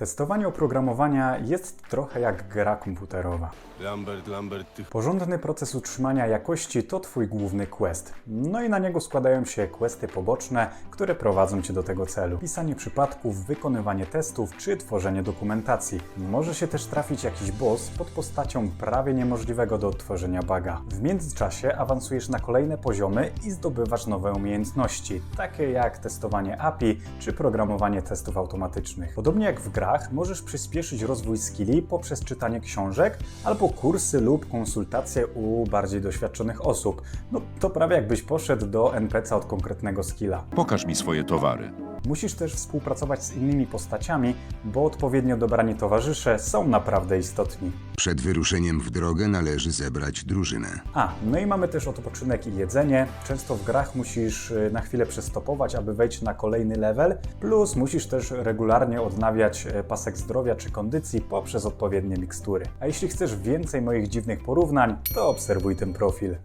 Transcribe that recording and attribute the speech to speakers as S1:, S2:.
S1: Testowanie oprogramowania jest trochę jak gra komputerowa.
S2: Lambert, Lambert, ty
S1: Porządny proces utrzymania jakości to Twój główny quest. No i na niego składają się questy poboczne, które prowadzą Cię do tego celu. Pisanie przypadków, wykonywanie testów czy tworzenie dokumentacji. Może się też trafić jakiś boss pod postacią prawie niemożliwego do odtworzenia baga. W międzyczasie awansujesz na kolejne poziomy i zdobywasz nowe umiejętności, takie jak testowanie API czy programowanie testów automatycznych. Podobnie jak w grach, możesz przyspieszyć rozwój skilli poprzez czytanie książek albo kursy lub konsultacje u bardziej doświadczonych osób. No to prawie jakbyś poszedł do NPC od konkretnego skilla.
S3: Pokaż mi swoje towary.
S1: Musisz też współpracować z innymi postaciami, bo odpowiednio dobrani towarzysze są naprawdę istotni.
S4: Przed wyruszeniem w drogę należy zebrać drużynę.
S1: A, no i mamy też odpoczynek i jedzenie. Często w grach musisz y, na chwilę przestopować, aby wejść na kolejny level, plus musisz też regularnie odnawiać y, pasek zdrowia czy kondycji poprzez odpowiednie mikstury. A jeśli chcesz więcej moich dziwnych porównań, to obserwuj ten profil.